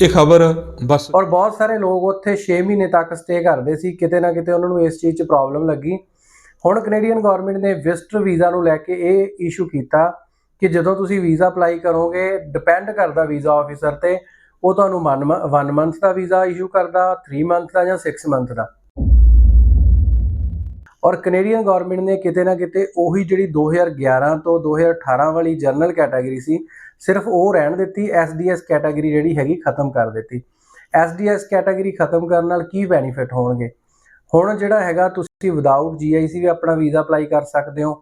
ਇਹ ਖਬਰ ਬਸ। ਔਰ ਬਹੁਤ ਸਾਰੇ ਲੋਕ ਉੱਥੇ 6 ਮਹੀਨੇ ਤੱਕ ਸਟੇ ਕਰਦੇ ਸੀ, ਕਿਤੇ ਨਾ ਕਿਤੇ ਉਹਨਾਂ ਨੂੰ ਇਸ ਚੀਜ਼ 'ਚ ਪ੍ਰੋਬਲਮ ਲੱਗੀ। ਹੁਣ ਕੈਨੇਡੀਅਨ ਗਵਰਨਮੈਂਟ ਨੇ ਵਿਜ਼ਟਰ ਵੀਜ਼ਾ ਨੂੰ ਲੈ ਕੇ ਇਹ ਇਸ਼ੂ ਕੀਤਾ ਕਿ ਜਦੋਂ ਤੁਸੀਂ ਵੀਜ਼ਾ ਅਪਲਾਈ ਕਰੋਗੇ ਡਿਪੈਂਡ ਕਰਦਾ ਵੀਜ਼ਾ ਆਫੀਸਰ ਤੇ, ਉਹ ਤੁਹਾਨੂੰ 1 ਮੰਥ ਦਾ ਵੀਜ਼ਾ ਇਸ਼ੂ ਕਰਦਾ 3 ਮੰਥ ਦਾ ਜਾਂ 6 ਮੰਥ ਦਾ। ਔਰ ਕੈਨੇਡੀਅਨ ਗਵਰਨਮੈਂਟ ਨੇ ਕਿਤੇ ਨਾ ਕਿਤੇ ਉਹੀ ਜਿਹੜੀ 2011 ਤੋਂ 2018 ਵਾਲੀ ਜਨਰਲ ਕੈਟਾਗਰੀ ਸੀ ਸਿਰਫ ਉਹ ਰਹਿਣ ਦਿੱਤੀ ਐਸਡੀਐਸ ਕੈਟਾਗਰੀ ਜਿਹੜੀ ਹੈਗੀ ਖਤਮ ਕਰ ਦਿੱਤੀ। ਐਸਡੀਐਸ ਕੈਟਾਗਰੀ ਖਤਮ ਕਰਨ ਨਾਲ ਕੀ ਬੈਨੀਫਿਟ ਹੋਣਗੇ? ਹੁਣ ਜਿਹੜਾ ਹੈਗਾ, ਤੁਸੀਂ ਵਿਦਆਊਟ ਜੀਆਈਸੀ ਵੀ ਆਪਣਾ ਵੀਜ਼ਾ ਅਪਲਾਈ ਕਰ ਸਕਦੇ ਹੋ।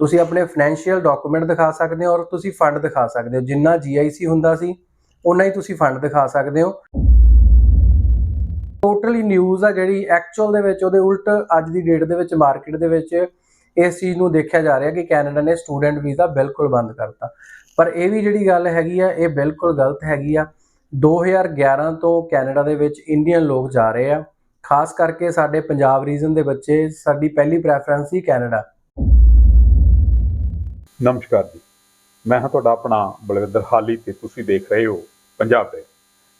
ਤੁਸੀਂ ਆਪਣੇ ਫਾਈਨੈਂਸ਼ੀਅਲ ਡਾਕੂਮੈਂਟ ਦਿਖਾ ਸਕਦੇ ਹੋ ਔਰ ਤੁਸੀਂ ਫੰਡ ਦਿਖਾ ਸਕਦੇ ਹੋ। ਜਿੰਨਾ ਜੀਆਈਸੀ ਹੁੰਦਾ ਸੀ ਉਨਾ ਹੀ ਤੁਸੀਂ ਫੰਡ ਦਿਖਾ ਸਕਦੇ ਹੋ। ਟੋਟਲੀ ਨਿਊਜ਼ ਆ ਜਿਹੜੀ ਐਕਚੁਅਲ ਦੇ ਵਿੱਚ, ਉਹਦੇ ਉਲਟ ਅੱਜ ਦੀ ਡੇਟ ਦੇ ਵਿੱਚ ਮਾਰਕੀਟ ਦੇ ਵਿੱਚ ਇਸ ਚੀਜ਼ ਨੂੰ ਦੇਖਿਆ ਜਾ ਰਿਹਾ ਕਿ ਕੈਨੇਡਾ ਨੇ ਸਟੂਡੈਂਟ ਵੀਜ਼ਾ ਬਿਲਕੁਲ ਬੰਦ ਕਰਤਾ। ਪਰ ਇਹ ਵੀ ਜਿਹੜੀ ਗੱਲ ਹੈਗੀ ਆ, ਇਹ ਬਿਲਕੁਲ ਗਲਤ ਹੈਗੀ ਆ। 2011 ਤੋਂ ਕੈਨੇਡਾ ਦੇ ਵਿੱਚ ਇੰਡੀਅਨ ਲੋਕ ਜਾ ਰਹੇ ਆ। ਖਾਸ ਕਰਕੇ ਸਾਡੇ ਪੰਜਾਬ ਰੀਜਨ ਦੇ ਬੱਚੇ, ਸਾਡੀ ਪਹਿਲੀ ਪ੍ਰੈਫਰੈਂਸ ਸੀ ਕੈਨੇਡਾ। ਨਮਸਕਾਰ ਜੀ। ਮੈਂ ਹਾਂ ਤੁਹਾਡਾ ਆਪਣਾ ਬਲਵਿੰਦਰ ਹਾਲੀ ਤੇ ਤੁਸੀਂ ਦੇਖ ਰਹੇ ਹੋ ਪੰਜਾਬ ਦੇ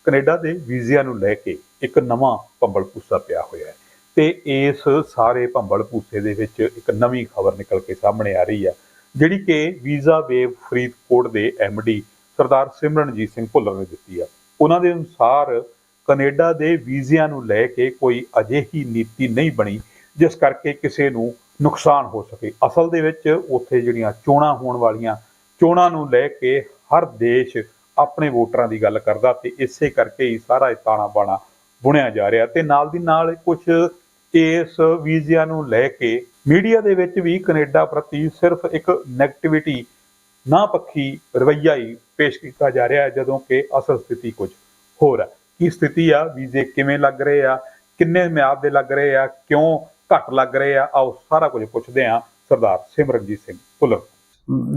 ਕੈਨੇਡਾ ਦੇ ਵੀਜ਼ਿਆਂ ਨੂੰ ਲੈ ਕੇ ਇੱਕ ਨਵਾਂ ਭੰਬਲ ਭੂਸਾ ਪਿਆ ਹੋਇਆ ਹੈ ਤੇ ਇਸ ਸਾਰੇ ਭੰਬਲ ਭੂਸੇ ਦੇ ਵਿੱਚ ਇੱਕ ਨਵੀਂ ਖਬਰ ਨਿਕਲ ਕੇ ਸਾਹਮਣੇ ਆ ਰਹੀ ਹੈ। ਜਿਹੜੀ ਕਿ ਵੀਜ਼ਾ ਵੇਵ ਫਰੀਦਕੋਟ ਦੇ ਡੀ ਸਰਦਾਰ ਸਿਮਰਨਜੀਤ ਸਿੰਘ ਭੁੱਲਰ ਨੇ ਦਿੱਤੀ ਆ। ਉਹਨਾਂ ਦੇ ਅਨੁਸਾਰ ਕੈਨੇਡਾ ਦੇ ਵੀਜ਼ਿਆਂ ਨੂੰ ਲੈ ਕੇ ਕੋਈ ਅਜਿਹੀ ਨੀਤੀ ਨਹੀਂ ਬਣੀ, ਜਿਸ ਕਰਕੇ ਕਿਸੇ ਨੂੰ ਨੁਕਸਾਨ ਹੋ ਸਕੇ। ਅਸਲ ਦੇ ਵਿੱਚ ਉੱਥੇ ਜਿਹੜੀਆਂ ਚੋਣਾਂ ਹੋਣ ਵਾਲੀਆਂ, ਚੋਣਾਂ ਨੂੰ ਲੈ ਕੇ ਹਰ ਦੇਸ਼ ਆਪਣੇ ਵੋਟਰਾਂ ਦੀ ਗੱਲ ਕਰਦਾ ਤੇ ਇਸੇ ਕਰਕੇ ਹੀ ਸਾਰਾ ਇਹ ਤਾਣਾ ਬਾਣਾ ਬੁਣਿਆ ਜਾ ਰਿਹਾ। ਤੇ ਨਾਲ ਦੀ ਨਾਲ ਕੁਝ ਇਸ ਵੀਜ਼ਿਆਂ ਨੂੰ ਲੈ ਕੇ ਮੀਡੀਆ ਦੇ ਵਿੱਚ ਵੀ ਕੈਨੇਡਾ ਪ੍ਰਤੀ ਸਿਰਫ ਇੱਕ 네ਗੇਟਿਵਿਟੀ ਨਾ ਪੱਖੀ ਰਵੱਈਆ ਹੀ ਪੇਸ਼ ਕੀਤਾ ਜਾ ਰਿਹਾ ਹੈ, ਜਦੋਂ ਕਿ ਅਸਲ ਸਥਿਤੀ ਕੁਝ ਹੋਰ ਹੈ। ਕੀ ਸਥਿਤੀ ਆ? ਵੀਜ਼ੇ ਕਿਵੇਂ ਲੱਗ ਰਹੇ ਆ? ਕਿੰਨੇ ਮਿਆਦ ਦੇ ਲੱਗ ਰਹੇ ਆ? ਕਿਉਂ ਘੱਟ ਲੱਗ ਰਹੇ ਆ? ਆਓ ਸਾਰਾ ਕੁਝ ਪੁੱਛਦੇ ਆ ਸਰਦਾਰ ਸਿਮਰਨਜੀਤ ਸਿੰਘ ਭੁੱਲਰ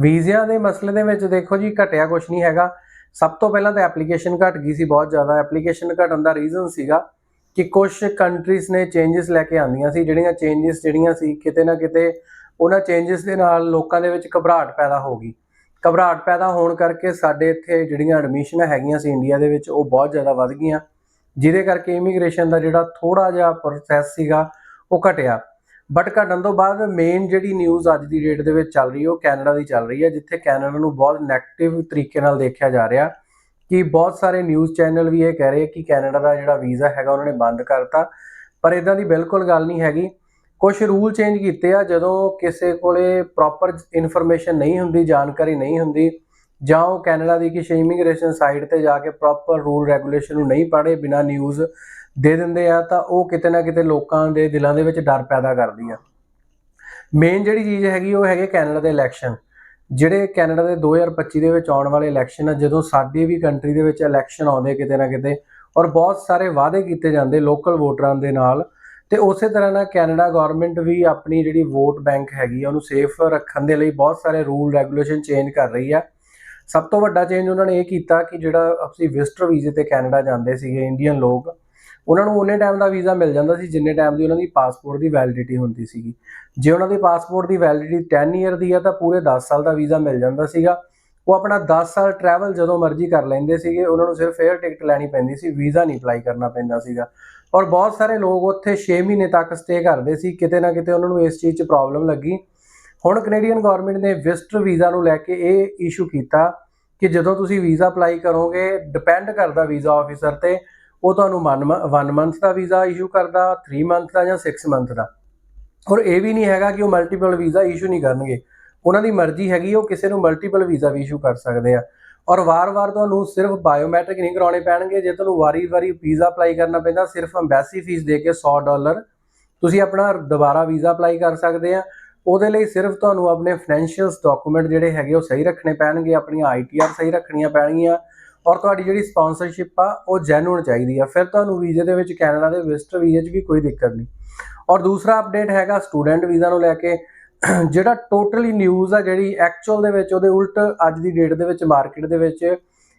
ਵੀਜ਼ਿਆਂ ਦੇ ਮਸਲੇ ਦੇ ਵਿੱਚ ਦੇਖੋ ਜੀ, ਘਟਿਆ ਕੁਝ ਨਹੀਂ ਹੈਗਾ। ਸਭ ਤੋਂ ਪਹਿਲਾਂ ਤਾਂ ਐਪਲੀਕੇਸ਼ਨ ਘਟ ਗਈ ਸੀ, ਬਹੁਤ ਜ਼ਿਆਦਾ। ਐਪਲੀਕੇਸ਼ਨ ਘਟਣ ਦਾ ਰੀਜ਼ਨ ਸੀਗਾ ਕਿ ਕੁਝ ਕੰਟਰੀਜ਼ ਨੇ ਚੇਂਜਸ ਲੈ ਕੇ ਆਂਦੀਆਂ ਸੀ, ਜਿਹੜੀਆਂ ਚੇਂਜਸ ਜਿਹੜੀਆਂ ਸੀ, ਕਿਤੇ ਨਾ ਕਿਤੇ ਉਹਨਾਂ ਚੇਂਜਸ ਦੇ ਨਾਲ ਲੋਕਾਂ ਦੇ ਵਿੱਚ ਘਬਰਾਹਟ ਪੈਦਾ ਹੋ ਗਈ। ਘਬਰਾਹਟ ਪੈਦਾ ਹੋਣ ਕਰਕੇ ਸਾਡੇ ਇੱਥੇ ਜਿਹੜੀਆਂ ਐਡਮਿਸ਼ਨਾਂ ਹੈਗੀਆਂ ਸੀ ਇੰਡੀਆ ਦੇ ਵਿੱਚ, ਉਹ ਬਹੁਤ ਜ਼ਿਆਦਾ ਵੱਧ ਗਈਆਂ। ਜਿਹਦੇ ਕਰਕੇ ਇਮੀਗ੍ਰੇਸ਼ਨ ਦਾ ਜਿਹੜਾ ਥੋੜਾ ਜਿਹਾ ਪ੍ਰੋਸੈਸ ਸੀਗਾ, ਉਹ ਘਟਿਆ। ਬਟ ਘਟਣ ਤੋਂ ਬਾਅਦ ਮੇਨ ਜਿਹੜੀ ਨਿਊਜ਼ ਅੱਜ ਦੀ ਡੇਟ ਦੇ ਵਿੱਚ ਚੱਲ ਰਹੀ ਹੈ, ਉਹ ਕੈਨੇਡਾ ਦੀ ਚੱਲ ਰਹੀ ਹੈ, ਜਿੱਥੇ ਕੈਨੇਡਾ ਨੂੰ ਬਹੁਤ ਨੈਗੇਟਿਵ ਤਰੀਕੇ ਨਾਲ ਦੇਖਿਆ ਜਾ ਰਿਹਾ। ਕਿ ਬਹੁਤ ਸਾਰੇ ਨਿਊਜ਼ ਚੈਨਲ ਵੀ ਇਹ ਕਹਿ ਰਹੇ ਕਿ ਕੈਨੇਡਾ ਦਾ ਜਿਹੜਾ ਵੀਜ਼ਾ ਹੈਗਾ ਉਹਨਾਂ ਨੇ ਬੰਦ ਕਰਤਾ, ਪਰ ਇਦਾਂ ਦੀ ਬਿਲਕੁਲ ਗੱਲ ਨਹੀਂ ਹੈਗੀ। ਕੁਝ ਰੂਲ ਚੇਂਜ ਕੀਤੇ ਆ, ਜਦੋਂ ਕਿਸੇ ਕੋਲੇ ਪ੍ਰੋਪਰ ਇਨਫੋਰਮੇਸ਼ਨ ਨਹੀਂ ਹੁੰਦੀ, ਜਾਣਕਾਰੀ ਨਹੀਂ ਹੁੰਦੀ, ਜਾਂ ਉਹ ਕੈਨੇਡਾ ਦੀ ਕਿਸੇ ਇਮੀਗ੍ਰੇਸ਼ਨ ਸਾਈਟ ਤੇ ਜਾ ਕੇ ਪ੍ਰੋਪਰ ਰੂਲ ਰੈਗੂਲੇਸ਼ਨ ਨੂੰ ਨਹੀਂ ਪੜ੍ਹੇ, ਬਿਨਾ ਨਿਊਜ਼ ਦੇ ਦਿੰਦੇ ਆ, ਤਾਂ ਉਹ ਕਿਤੇ ਨਾ ਕਿਤੇ ਲੋਕਾਂ ਦੇ ਦਿਲਾਂ ਦੇ ਵਿੱਚ ਡਰ ਪੈਦਾ ਕਰਦੀ ਆ। ਮੇਨ ਜਿਹੜੀ ਚੀਜ਼ ਹੈਗੀ, ਉਹ ਹੈਗੇ ਕੈਨੇਡਾ ਦੇ ਇਲੈਕਸ਼ਨ ਜਿਹੜੇ ਕੈਨੇਡਾ ਦੇ 2025 ਦੇ ਵਿੱਚ ਆਉਣ ਵਾਲੇ ਇਲੈਕਸ਼ਨ ਆ, ਜਦੋਂ ਸਾਡੀ ਵੀ ਕੰਟਰੀ ਦੇ ਵਿੱਚ ਇਲੈਕਸ਼ਨ ਆਉਂਦੇ ਕਿਤੇ ਨਾ ਕਿਤੇ ਔਰ ਬਹੁਤ ਸਾਰੇ ਵਾਅਦੇ ਕੀਤੇ ਜਾਂਦੇ ਲੋਕਲ ਵੋਟਰਾਂ ਦੇ ਨਾਲ, ਤੇ ਉਸੇ ਤਰ੍ਹਾਂ ਨਾਲ ਕੈਨੇਡਾ ਗਵਰਨਮੈਂਟ ਵੀ ਆਪਣੀ ਜਿਹੜੀ ਵੋਟ ਬੈਂਕ ਹੈਗੀ ਆ, ਉਹਨੂੰ ਸੇਫ ਰੱਖਣ ਦੇ ਲਈ ਬਹੁਤ ਸਾਰੇ ਰੂਲ ਰੈਗੂਲੇਸ਼ਨ ਚੇਂਜ ਕਰ ਰਹੀ ਆ। ਸਭ ਤੋਂ ਵੱਡਾ ਚੇਂਜ ਉਹਨਾਂ ਨੇ ਇਹ ਕੀਤਾ ਕਿ ਜਿਹੜਾ ਅਸੀਂ ਵਿਜ਼ਟਰ ਵੀਜ਼ੇ ਤੇ ਕੈਨੇਡਾ ਜਾਂਦੇ ਸੀਗੇ ਇੰਡੀਅਨ ਲੋਕ ਉਹਨਾਂ ਨੂੰ ਉਹਨੇ ਟਾਈਮ ਦਾ ਵੀਜ਼ਾ ਮਿਲ ਜਾਂਦਾ ਸੀ, ਜਿੰਨੇ ਟਾਈਮ ਦੀ ਉਹਨਾਂ ਦੀ ਪਾਸਪੋਰਟ ਦੀ ਵੈਲਿਡਿਟੀ ਹੁੰਦੀ ਸੀਗੀ। ਜੇ ਉਹਨਾਂ ਦੀ ਪਾਸਪੋਰਟ ਦੀ ਵੈਲਿਡਿਟੀ 10 ਇਅਰ ਦੀ ਆ, ਤਾਂ ਪੂਰੇ 10 ਸਾਲ ਦਾ ਵੀਜ਼ਾ ਮਿਲ ਜਾਂਦਾ ਸੀਗਾ। ਉਹ ਆਪਣਾ 10 ਸਾਲ ਟਰੈਵਲ ਜਦੋਂ ਮਰਜ਼ੀ ਕਰ ਲੈਂਦੇ ਸੀਗੇ, ਉਹਨਾਂ ਨੂੰ ਸਿਰਫ ਫੇਅਰ ਟਿਕਟ ਲੈਣੀ ਪੈਂਦੀ ਸੀ, ਵੀਜ਼ਾ ਨਹੀਂ ਅਪਲਾਈ ਕਰਨਾ ਪੈਂਦਾ ਸੀਗਾ। ਔਰ ਬਹੁਤ ਸਾਰੇ ਲੋਕ ਉੱਥੇ 6 ਮਹੀਨੇ ਤੱਕ ਸਟੇ ਕਰਦੇ ਸੀ, ਕਿਤੇ ਨਾ ਕਿਤੇ ਉਹਨਾਂ ਨੂੰ ਇਸ ਚੀਜ਼ 'ਚ ਪ੍ਰੋਬਲਮ ਲੱਗੀ। ਹੁਣ ਕੈਨੇਡੀਅਨ ਗਵਰਨਮੈਂਟ ਨੇ ਵਿਜ਼ਟਰ ਵੀਜ਼ਾ ਨੂੰ ਲੈ ਕੇ ਇਹ ਇਸ਼ੂ ਕੀਤਾ ਕਿ ਜਦੋਂ ਤੁਸੀਂ ਵੀਜ਼ਾ ਅਪਲਾਈ ਕਰੋਗੇ ਡਿਪੈਂਡ ਕਰਦਾ ਵੀਜ਼ਾ ਆਫੀਸਰ ਤੇ ਉਹ ਤੁਹਾਨੂੰ 1 ਮੰਥ ਦਾ ਵੀਜ਼ਾ ਇਸ਼ੂ ਕਰਦਾ 3 ਮੰਥ ਦਾ ਜਾਂ 6 ਮੰਥ ਦਾ। ਔਰ ਇਹ ਵੀ ਨਹੀਂ ਹੈਗਾ ਕਿ ਉਹ ਮਲਟੀਪਲ ਵੀਜ਼ਾ ਇਸ਼ੂ ਨਹੀਂ ਕਰਨਗੇ। ਉਹਨਾਂ ਦੀ ਮਰਜ਼ੀ ਹੈਗੀ, ਉਹ ਕਿਸੇ ਨੂੰ ਮਲਟੀਪਲ ਵੀਜ਼ਾ ਵੀ ਇਸ਼ੂ ਕਰ ਸਕਦੇ ਆ। ਔਰ ਵਾਰ-ਵਾਰ ਤੁਹਾਨੂੰ ਸਿਰਫ ਬਾਇਓਮੈਟ੍ਰਿਕ ਨਹੀਂ ਕਰਾਉਣੇ ਪੈਣਗੇ। ਜੇ ਤੁਹਾਨੂੰ ਵਾਰੀ-ਵਾਰੀ ਵੀਜ਼ਾ ਅਪਲਾਈ ਕਰਨਾ ਪੈਂਦਾ, ਸਿਰਫ ਐਮਬੈਸੀ ਫੀਸ ਦੇ ਕੇ 100 ਡਾਲਰ ਤੁਸੀਂ ਆਪਣਾ ਦੁਬਾਰਾ ਵੀਜ਼ਾ ਅਪਲਾਈ ਕਰ ਸਕਦੇ ਆ। ਉਹਦੇ ਲਈ ਸਿਰਫ ਤੁਹਾਨੂੰ ਆਪਣੇ ਫਾਈਨੈਂਸ਼ੀਅਲਸ ਡਾਕੂਮੈਂਟ ਜਿਹੜੇ ਹੈਗੇ, ਉਹ ਸਹੀ ਰੱਖਣੇ ਪੈਣਗੇ, ਆਪਣੀਆਂ ਆਈਟੀਆਰ ਸਹੀ ਰੱਖਣੀਆਂ ਪੈਣਗੀਆਂ। ਔਰ ਤੁਹਾਡੀ ਜਿਹੜੀ ਸਪਾਂਸਰਸ਼ਿਪ ਆ, ਉਹ ਜੈਨੂਇਨ ਚਾਹੀਦੀ ਆ। ਫਿਰ ਤੁਹਾਨੂੰ ਵੀਜ਼ੇ ਦੇ ਵਿੱਚ ਕੈਨੇਡਾ ਦੇ ਵਿਜ਼ਟਰ ਵੀਜ਼ੇ 'ਚ ਵੀ ਕੋਈ ਦਿੱਕਤ ਨਹੀਂ। ਔਰ ਦੂਸਰਾ ਅਪਡੇਟ ਹੈਗਾ ਸਟੂਡੈਂਟ ਵੀਜ਼ਾ ਨੂੰ ਲੈ ਕੇ। ਜਿਹੜਾ ਟੋਟਲੀ ਨਿਊਜ਼ ਆ, ਜਿਹੜੀ ਐਕਚੁਅਲ ਦੇ ਵਿੱਚ, ਉਹਦੇ ਉਲਟ ਅੱਜ ਦੀ ਡੇਟ ਦੇ ਵਿੱਚ ਮਾਰਕੀਟ ਦੇ ਵਿੱਚ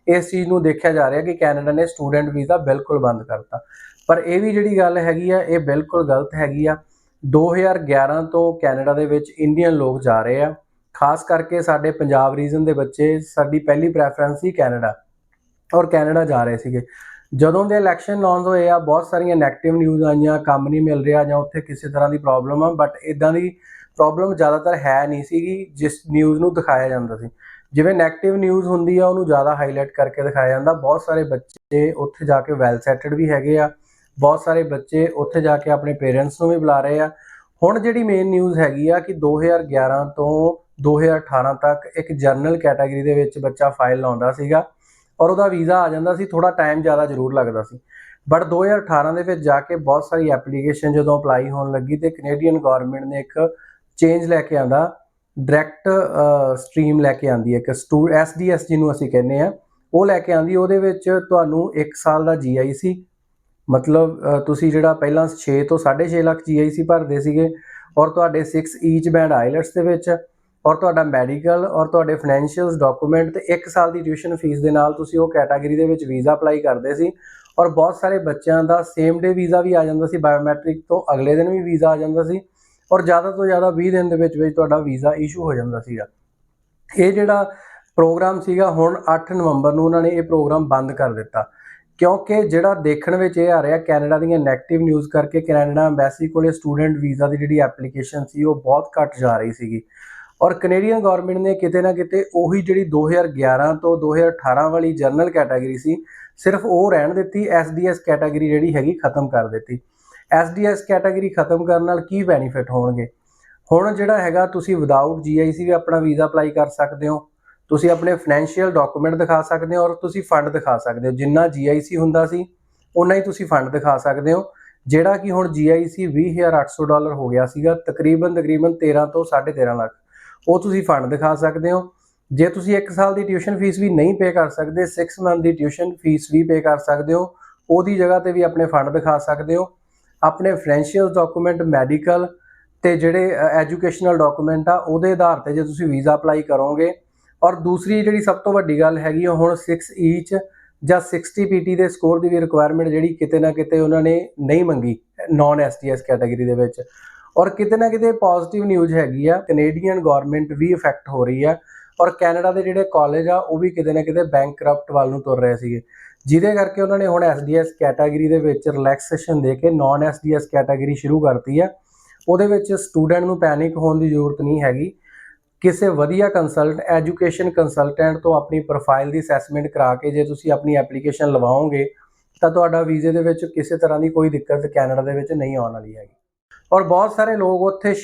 ਇਸ ਚੀਜ਼ ਨੂੰ ਦੇਖਿਆ ਜਾ ਰਿਹਾ ਕਿ ਕੈਨੇਡਾ ਨੇ ਸਟੂਡੈਂਟ ਵੀਜ਼ਾ ਬਿਲਕੁਲ ਬੰਦ ਕਰਤਾ। ਪਰ ਇਹ ਵੀ ਜਿਹੜੀ ਗੱਲ ਹੈਗੀ ਆ, ਇਹ ਬਿਲਕੁਲ ਗਲਤ ਹੈਗੀ ਆ। 2011 ਤੋਂ ਕੈਨੇਡਾ ਦੇ ਵਿੱਚ ਇੰਡੀਅਨ ਲੋਕ ਜਾ ਰਹੇ ਆ। ਖਾਸ ਕਰਕੇ ਸਾਡੇ ਪੰਜਾਬ ਰੀਜਨ ਦੇ ਬੱਚੇ, ਸਾਡੀ ਪਹਿਲੀ ਪ੍ਰੈਫਰੈਂਸ ਸੀ ਕੈਨੇਡਾ। ਔਰ ਕੈਨੇਡਾ ਜਾ ਰਹੇ ਸੀਗੇ। ਜਦੋਂ ਦੇ ਇਲੈਕਸ਼ਨ ਅਨਾਉਂਸ ਹੋਏ ਆ, ਬਹੁਤ ਸਾਰੀਆਂ 네ਗੇਟਿਵ ਨਿਊਜ਼ ਆਈਆਂ, ਕੰਮ ਨਹੀਂ ਮਿਲ ਰਿਹਾ ਜਾਂ ਉੱਥੇ ਕਿਸੇ ਤਰ੍ਹਾਂ ਦੀ ਪ੍ਰੋਬਲਮ ਆ ਬਟ ਇਦਾਂ ਦੀ ਪ੍ਰੋਬਲਮ ਜ਼ਿਆਦਾਤਰ ਹੈ ਨਹੀਂ ਸੀਗੀ, ਜਿਸ ਨਿਊਜ਼ ਨੂੰ ਦਿਖਾਇਆ ਜਾਂਦਾ ਸੀ। ਜਿਵੇਂ 네ਗੇਟਿਵ ਨਿਊਜ਼ ਹੁੰਦੀ ਆ, ਉਹਨੂੰ ਜ਼ਿਆਦਾ ਹਾਈਲਾਈਟ ਕਰਕੇ ਦਿਖਾਇਆ ਜਾਂਦਾ। ਬਹੁਤ ਸਾਰੇ ਬੱਚੇ ਉੱਥੇ ਜਾ ਕੇ ਵੈਲ ਸੈਟਲਡ ਵੀ ਹੈਗੇ ਆ। ਬਹੁਤ ਸਾਰੇ ਬੱਚੇ ਉੱਥੇ ਜਾ ਕੇ ਆਪਣੇ ਪੇਰੈਂਟਸ ਨੂੰ ਵੀ ਬੁਲਾ ਰਹੇ ਆ। ਹੁਣ ਜਿਹੜੀ ਮੇਨ ਨਿਊਜ਼ ਹੈਗੀ ਆ ਕਿ 2011 ਤੋਂ 2018 ਤੱਕ ਇੱਕ ਜਰਨਲ ਕੈਟਾਗਰੀ ਦੇ ਵਿੱਚ ਬੱਚਾ ਫਾਈਲ ਲਾਉਂਦਾ ਸੀਗਾ। ਔਰ ਉਹਦਾ ਵੀਜ਼ਾ ਆ ਜਾਂਦਾ ਸੀ ਥੋੜਾ ਟਾਈਮ ਜ਼ਿਆਦਾ ਜ਼ਰੂਰ ਲੱਗਦਾ ਸੀ। ਬਟ 2018 ਦੇ ਵਿੱਚ ਜਾ ਕੇ ਬਹੁਤ ਸਾਰੀ ਐਪਲੀਕੇਸ਼ਨ ਜਦੋਂ ਅਪਲਾਈ ਹੋਣ ਲੱਗੀ ਤੇ ਕੈਨੇਡੀਅਨ ਗਵਰਨਮੈਂਟ ਨੇ ਇੱਕ ਚੇਂਜ ਲੈ ਕੇ ਆਂਦਾ ਡਾਇਰੈਕਟ ਸਟਰੀਮ ਲੈ ਕੇ ਆਂਦੀ ਹੈ। ਇੱਕ ਸਟੂ ਐਸਡੀਐਸ ਜਿਹਨੂੰ ਅਸੀਂ ਕਹਿੰਦੇ ਆ ਉਹ ਲੈ ਕੇ ਆਂਦੀ। ਉਹਦੇ ਵਿੱਚ ਤੁਹਾਨੂੰ 1 ਸਾਲ ਦਾ ਜੀਆਈਸੀ ਮਤਲਬ ਤੁਸੀਂ ਜਿਹੜਾ ਪਹਿਲਾਂ 6 ਤੋਂ 6.5 ਲੱਖ ਜੀਆਈਸੀ ਭਰਦੇ ਸੀਗੇ। ਔਰ ਤੁਹਾਡੇ 6 ਈਚ ਬੈਂਡ ਆਈਲਟਸ ਦੇ ਵਿੱਚ ਔਰ ਤੁਹਾਡਾ ਮੈਡੀਕਲ ਔਰ ਤੁਹਾਡੇ ਫਾਈਨੈਂਸ਼ੀਅਲਸ ਡਾਕੂਮੈਂਟ ਤੇ 1 ਸਾਲ ਦੀ ਟਿਊਸ਼ਨ ਫੀਸ ਦੇ ਨਾਲ ਤੁਸੀਂ ਉਹ ਕੈਟਾਗਰੀ ਦੇ ਵਿੱਚ ਵੀਜ਼ਾ ਅਪਲਾਈ ਕਰਦੇ ਸੀ ਔਰ ਬਹੁਤ ਸਾਰੇ ਬੱਚਿਆਂ ਦਾ ਸੇਮ ਡੇ ਵੀਜ਼ਾ ਵੀ ਆ ਜਾਂਦਾ ਸੀ ਬਾਇਓਮੈਟ੍ਰਿਕ ਤੋਂ ਅਗਲੇ ਦਿਨ ਵੀ ਵੀਜ਼ਾ ਆ ਜਾਂਦਾ ਸੀ ਔਰ ਜ਼ਿਆਦਾ ਤੋਂ ਜ਼ਿਆਦਾ 20 ਦਿਨ ਦੇ ਵਿੱਚ ਵਿੱਚ ਤੁਹਾਡਾ ਵੀਜ਼ਾ ਇਸ਼ੂ ਹੋ ਜਾਂਦਾ ਸੀਗਾ। ਇਹ ਜਿਹੜਾ ਪ੍ਰੋਗਰਾਮ ਸੀਗਾ, ਹੁਣ 8 ਨਵੰਬਰ ਨੂੰ ਉਹਨਾਂ ਨੇ ਇਹ ਪ੍ਰੋਗਰਾਮ ਬੰਦ ਕਰ ਦਿੱਤਾ। ਕਿਉਂਕਿ ਜਿਹੜਾ ਦੇਖਣ ਵਿੱਚ ਇਹ ਆ ਰਿਹਾ, ਕੈਨੇਡਾ ਦੀਆਂ 네ਗੇਟਿਵ ਨਿਊਜ਼ ਕਰਕੇ ਕੈਨੇਡਾ ਐਮਬੈਸੀ ਕੋਲੇ ਸਟੂਡੈਂਟ ਵੀਜ਼ਾ ਦੀ ਜਿਹੜੀ ਐਪਲੀਕੇਸ਼ਨ ਸੀ, ਉਹ ਬਹੁਤ ਘੱਟ ਜਾ ਰਹੀ ਸੀਗੀ। ਔਰ ਕੈਨੇਡੀਅਨ ਗਵਰਨਮੈਂਟ ਨੇ ਕਿਤੇ ਨਾ ਕਿਤੇ ਉਹੀ ਜਿਹੜੀ 2011 ਤੋਂ 2018 ਵਾਲੀ ਜਨਰਲ ਕੈਟਾਗਰੀ ਸੀ, ਸਿਰਫ ਉਹ ਰਹਿਣ ਦਿੱਤੀ ਐਸਡੀਐਸ ਕੈਟਾਗਰੀ ਜਿਹੜੀ ਹੈਗੀ ਖਤਮ ਕਰ ਦਿੱਤੀ। ਐਸਡੀਐਸ ਕੈਟਾਗਰੀ ਖਤਮ ਕਰਨ ਨਾਲ ਕੀ ਬੈਨੀਫਿਟ ਹੋਣਗੇ? ਹੁਣ ਜਿਹੜਾ ਹੈਗਾ, ਤੁਸੀਂ ਵਿਦਆਊਟ ਜੀਆਈਸੀ ਵੀ ਆਪਣਾ ਵੀਜ਼ਾ ਅਪਲਾਈ ਕਰ ਸਕਦੇ ਹੋ, ਤੁਸੀਂ ਆਪਣੇ ਫਾਈਨੈਂਸ਼ੀਅਲ ਡਾਕੂਮੈਂਟ ਦਿਖਾ ਸਕਦੇ ਹੋ ਔਰ ਤੁਸੀਂ ਫੰਡ ਦਿਖਾ ਸਕਦੇ ਹੋ। ਜਿੰਨਾ ਜੀਆਈਸੀ ਹੁੰਦਾ ਸੀ ਉਨਾ ਹੀ ਤੁਸੀਂ ਫੰਡ ਦਿਖਾ ਸਕਦੇ ਹੋ। ਜਿਹੜਾ ਕਿ ਹੁਣ ਜੀਆਈਸੀ 20800 ਡਾਲਰ ਹੋ ਗਿਆ ਸੀਗਾ, ਤਕਰੀਬਨ ਤਕਰੀਬਨ 13 ਤੋਂ 13.5 ਲੱਖ। ਉਹ ਤੁਸੀਂ ਫੰਡ ਦਿਖਾ ਸਕਦੇ ਹੋ। ਜੇ ਤੁਸੀਂ 1 ਸਾਲ ਦੀ ਟਿਊਸ਼ਨ ਫੀਸ ਵੀ ਨਹੀਂ ਪੇ ਕਰ ਸਕਦੇ 6 ਮੰਥ ਦੀ ਟਿਊਸ਼ਨ ਫੀਸ ਵੀ ਪੇ ਕਰ ਸਕਦੇ ਹੋ, ਉਹਦੀ ਜਗ੍ਹਾ ਤੇ ਵੀ ਆਪਣੇ ਫੰਡ ਦਿਖਾ ਸਕਦੇ ਹੋ। ਆਪਣੇ ਫਾਈਨੈਂਸ਼ੀਅਲ ਡਾਕੂਮੈਂਟ ਮੈਡੀਕਲ ਤੇ ਜਿਹੜੇ ਐਜੂਕੇਸ਼ਨਲ ਡਾਕੂਮੈਂਟ ਆ, ਉਹਦੇ ਆਧਾਰ ਤੇ ਜੇ ਤੁਸੀਂ ਵੀਜ਼ਾ ਅਪਲਾਈ ਕਰੋਗੇ। ਔਰ ਦੂਸਰੀ ਜਿਹੜੀ ਸਭ ਤੋਂ ਵੱਡੀ ਗੱਲ ਹੈਗੀ ਆ ਹੁਣ 6 ਈਚ e ਜਾਂ 60 ਪੀਟੀ ਦੇ ਸਕੋਰ ਦੀ ਵੀ ਰਿਕੁਆਇਰਮੈਂਟ ਜਿਹੜੀ ਕਿਤੇ ਨਾ ਕਿਤੇ ਉਹਨਾਂ ਨੇ ਨਹੀਂ ਮੰਗੀ ਨਾਨ ਐਸਟੀਐਸ ਕੈਟਾਗਰੀ ਦੇ ਵਿੱਚ। ਔਰ ਕਿਤੇ ਨਾ ਕਿਤੇ ਪੋਜ਼ਿਟਿਵ ਨਿਊਜ਼ ਹੈਗੀ ਆ ਕੈਨੇਡੀਅਨ ਗਵਰਨਮੈਂਟ ਵੀ ਇਫੈਕਟ ਹੋ ਰਹੀ ਆ, ਔਰ ਕੈਨੇਡਾ ਦੇ ਜਿਹੜੇ ਕਾਲਜ ਆ, ਉਹ ਵੀ ਕਿਤੇ ਨਾ ਕਿਤੇ ਬੈਂਕਰਪਟ ਵੱਲ ਨੂੰ ਤੁਰ ਰਹੇ ਸੀਗੇ। ਜਿਹਦੇ ਕਰਕੇ ਉਹਨਾਂ ਨੇ ਹੁਣ ਐਸਡੀਐਸ ਕੈਟਾਗਰੀ ਦੇ ਵਿੱਚ ਰਿਲੈਕਸੇਸ਼ਨ ਦੇ ਕੇ ਨਾਨ ਐਸਡੀਐਸ ਕੈਟਾਗਰੀ ਸ਼ੁਰੂ ਕਰਤੀ ਆ। ਉਹਦੇ ਵਿੱਚ ਸਟੂਡੈਂਟ ਨੂੰ ਪੈਨਿਕ ਹੋਣ ਦੀ ਜ਼ਰੂਰਤ ਨਹੀਂ ਹੈਗੀ। ਕਿਸੇ ਵਧੀਆ ਕੰਸਲਟ ਐਜੂਕੇਸ਼ਨ ਕੰਸਲਟੈਂਟ ਤੋਂ ਆਪਣੀ ਪ੍ਰੋਫਾਈਲ ਦੀ ਅਸੈਸਮੈਂਟ ਕਰਾ ਕੇ ਜੇ ਤੁਸੀਂ ਆਪਣੀ ਐਪਲੀਕੇਸ਼ਨ ਲਵਾਓਗੇ, ਤਾਂ ਤੁਹਾਡਾ ਵੀਜ਼ੇ ਦੇ ਵਿੱਚ ਕਿਸੇ ਤਰ੍ਹਾਂ ਦੀ ਕੋਈ ਦਿੱਕਤ ਕੈਨੇਡਾ ਦੇ ਵਿੱਚ ਨਹੀਂ ਆਉਣ ਵਾਲੀ ਹੈਗੀ। ਔਰ ਬਹੁਤ ਸਾਰੇ ਲੋਕ ਉੱਥੇ